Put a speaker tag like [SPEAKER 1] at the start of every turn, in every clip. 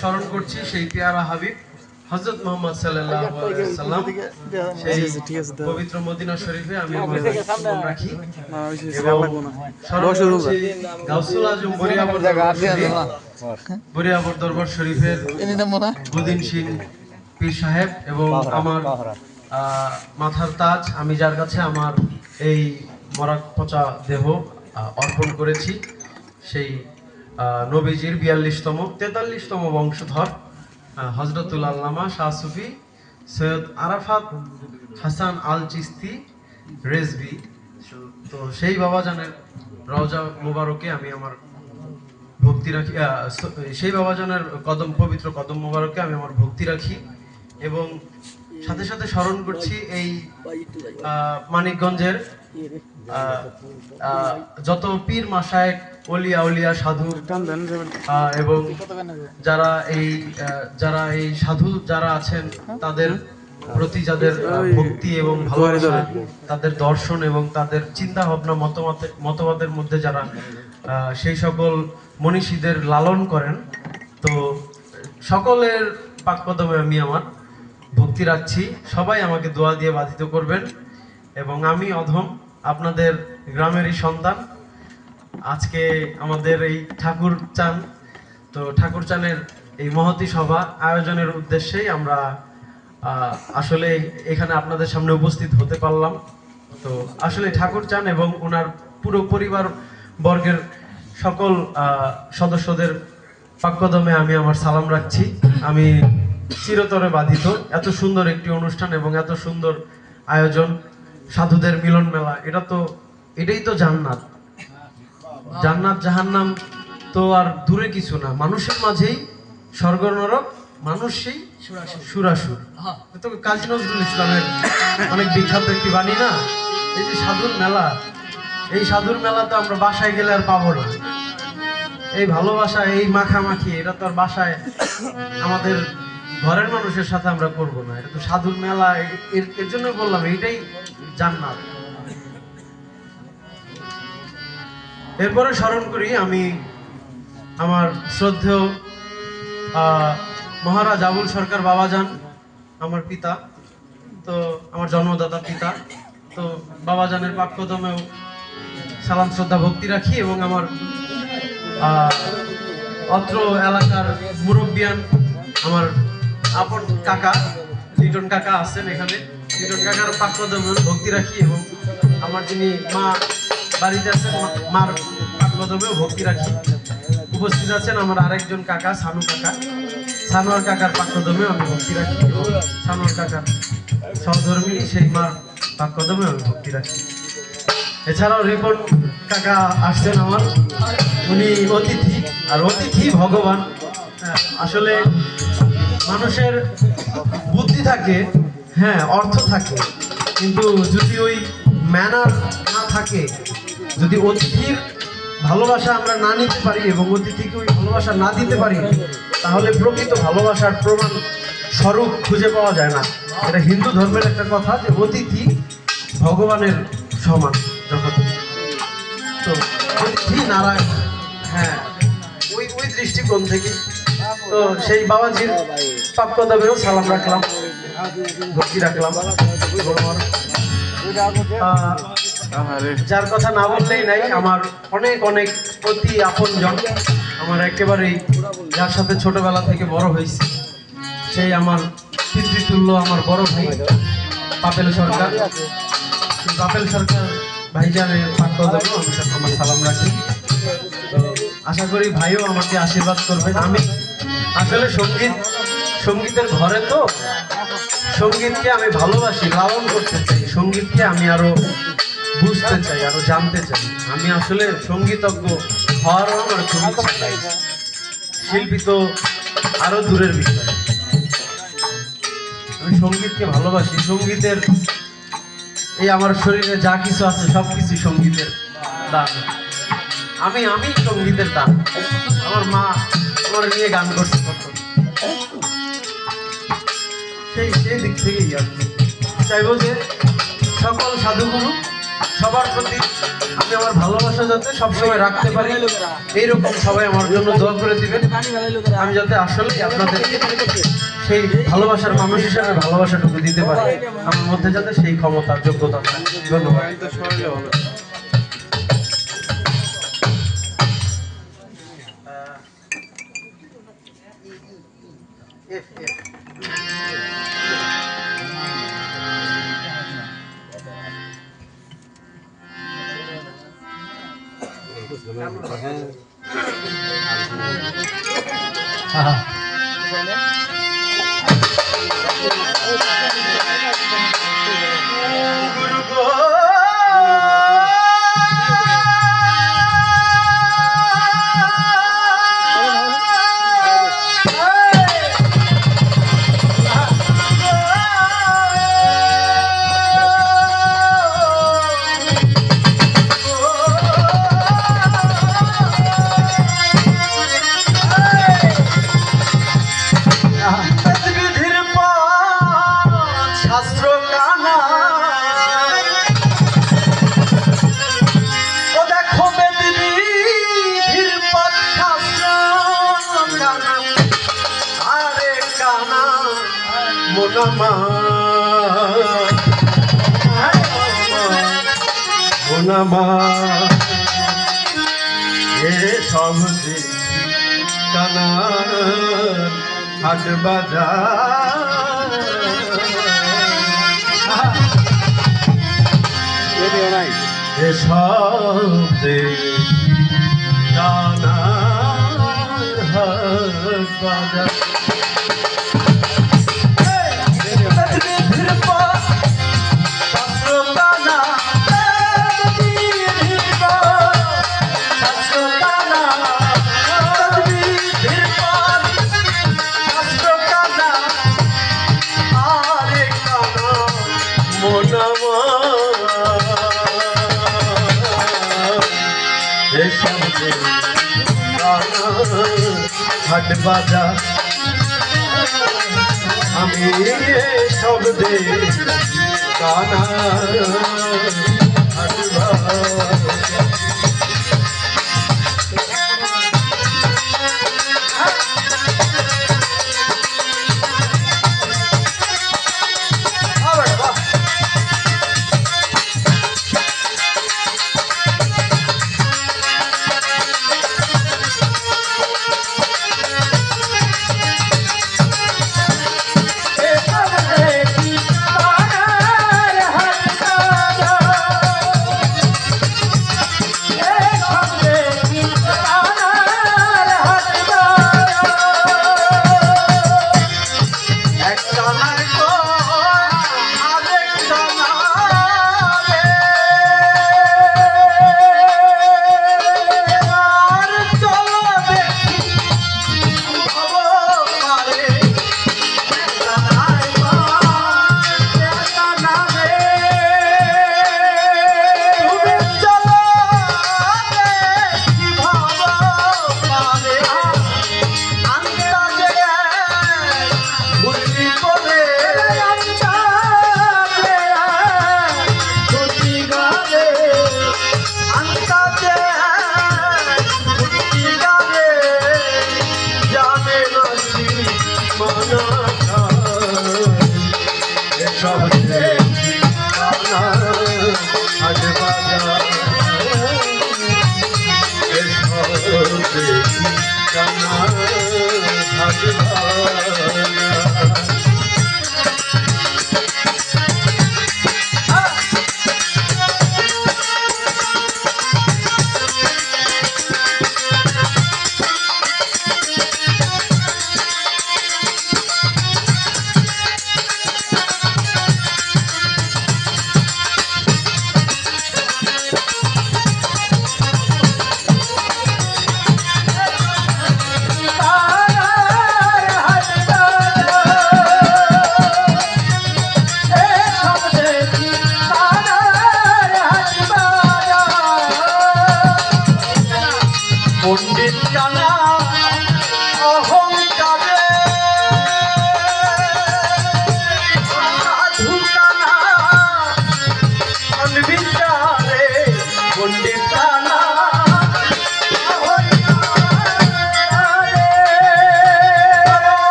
[SPEAKER 1] স্মরণ করছি সেই পেয়ারা হাবিব হজরত মোহাম্মদ সাল্লাহ সাল্লাম সেই পবিত্র মদিনা শরীফে আমি রাখি। গাউসুল আজম বরিয়াবর দরবার শরীফ, বরিয়াবর দরবার শরীফের বুদিন সিং পীর সাহেব এবং আমার আহ, মাথার তাজ। আমি যার কাছে আমার এই মরাক পচা দেহ অর্পণ করেছি সেই নবীজির বিয়াল্লিশতম, তেতাল্লিশতম বংশধর হজরতুল আল্লামা শাহ সুফি সৈয়দ আরাফাত হাসান আল চিস্তি রেজবি তো সেই বাবাজানের রওজা মুবারকে আমি আমার ভক্তি রাখি সেই বাবাজানের কদম, পবিত্র কদম মোবারকে আমি আমার ভক্তি রাখি এবং সাথে সাথে স্মরণ করছি এই মানিকগঞ্জের যত পীর মাসায় অলিয়া উলিয়া সাধু এবং যারা এই যারা এই সাধু যারা আছেন, তাদের প্রতি যাদের ভক্তি এবং ভালোবাসা, তাদের দর্শন এবং তাদের চিন্তা ভাবনা মতামতের মতবাদের মধ্যে যারা সেই সকল মনীষীদের লালন করেন, তো সকলের পাকপদমে আমি আমার ভক্তি রাখছি। সবাই আমাকে দোয়া দিয়ে বাধিত করবেন এবং আমি অধম আপনাদের গ্রামেরই সন্তান। আজকে আমাদের এই ঠাকুর চান, তো ঠাকুর চানের এই মহতি সভা আয়োজনের উদ্দেশ্যেই আমরা আসলে এখানে আপনাদের সামনে উপস্থিত হতে পারলাম। তো আসলে ঠাকুর চান এবং ওনার পুরো পরিবার বর্গের সকল সদস্যদের পাক্যদমে আমি আমার সালাম রাখছি। আমি চিরতরে বাধিত। এত সুন্দর একটি অনুষ্ঠান এবং এত সুন্দর আয়োজন সাধুদের মিলন মেলা এটা তো এটাই তো জান্নাত। জান্নাত জাহান্নাম তো আর দূরে কিছু না। মানুষের মাঝেই স্বর্গ নরক মানুষই সুরাসুর। তো কাজী নজরুল ইসলামের অনেক বিখ্যাত একটি বাণী না? এই যে সাধুর মেলা এই সাধুর মেলা তো আমরা বাসায় গেলে আর পাবো না। এই ভালোবাসা এই মাখামাখি এটা তো আর বাসায় আমাদের ঘরের মানুষের সাথে আমরা করব না। এটা তো সাধুর মেলা এর এর জন্য বললাম, এইটাই জান্নাত। এরপরে স্মরণ করি আমি আমার শ্রদ্ধেয় মহারাজ আবুল সরকার বাবা যান আমার পিতা, তো আমার জন্মদাতা পিতা, তো বাবা বাবাজানের পাক্যদমেও সালাম, শ্রদ্ধা, ভক্তি রাখি এবং আমার অত্র এলাকার মুরব্বিয়ান, আমার আপন কাকা লিটন কাকা আছেন এখানে। লিটন কাকার পাক্যদমে ভক্তি রাখি এবং আমার যিনি মা বাড়িতে আছেন মা- মার পাক্যদমেও ভক্তি রাখি। উপস্থিত আছেন আমার আরেকজন কাকা সানু কাকা। সানোয়ার কাকার পাক্যদমেও আমি ভক্তি রাখি এবং সানোয়ার কাকার সহধর্মী সেই মার পাক্যদমেও আমি ভক্তি রাখি। এছাড়াও রিপন কাকা আসছেন আমার। উনি অতিথি আর অতিথি ভগবান। হ্যাঁ, আসলে মানুষের বুদ্ধি থাকে হ্যাঁ অর্থ থাকে, কিন্তু যদি ওই ম্যানার না থাকে, যদি অতিথির ভালোবাসা আমরা না নিতে পারি এবং অতিথিকে ওই ভালোবাসা না দিতে পারি, তাহলে প্রকৃত ভালোবাসার প্রমাণ স্বরূপ খুঁজে পাওয়া যায় না। এটা হিন্দু ধর্মের একটা কথা যে অতিথি ভগবানের সমান যখন। তো অতিথি নারায়ণ হ্যাঁ ওই ওই দৃষ্টিকোণ থেকে তো সেই বাবাজির পাক্যদাবেও সালাম রাখলাম। ভক্তি রাখলাম। যার কথা না বললেই নাই আমার অনেক অনেক অতি আপনজন। আমার একেবারেই যার সাথে ছোটবেলা থেকে বড় হয়েছি সেই আমার পিতৃতুল্য আমার বড় ভাই পাপেল সরকার। পাপেল সরকার ভাইজানের আমি আমার সালাম রাখি। তো আশা করি ভাইও আমাকে আশীর্বাদ করবেন। আমি আসলে সংগীত, সঙ্গীতের ঘরে তো সঙ্গীতকে আমি ভালোবাসি লালন করতে চাই। সঙ্গীতকে আমি আরও বুঝতে চাই, আরও জানতে চাই। আমি আসলে সঙ্গীতজ্ঞ হওয়ারও আমার খুব। শিল্পী তো আরও দূরের বিষয়। আমি সঙ্গীতকে ভালোবাসি। সঙ্গীতের এই আমার শরীরে যা কিছু আছে সব কিছু সঙ্গীতের দান আমি আমি সঙ্গীতের দান আমার মা আমার নিয়ে গান করছে কত। সেই সেই দিক থেকেই কি। চাইব যে, সকল সাধুগুরু সবার প্রতি আমি আমার ভালোবাসা যাতে সবসময় রাখতে পারি, এইরকম সবাই আমার জন্য দোয়া করে দিবেন। আমি যাতে আসলে আপনাদের সেই ভালোবাসার মানুষ হিসাবে ভালোবাসাটুকু দিতে পারি। আমার মধ্যে যাতে সেই ক্ষমতা, যোগ্যতা থাকে। ধন্যবাদ বিধির কানা মোনামা মোনামা এ সব কানার হাট বাজার এসব কানার হাট বাজার হাট বাজা। আমি সব দে কানা হাট বাজার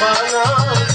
[SPEAKER 1] Sanam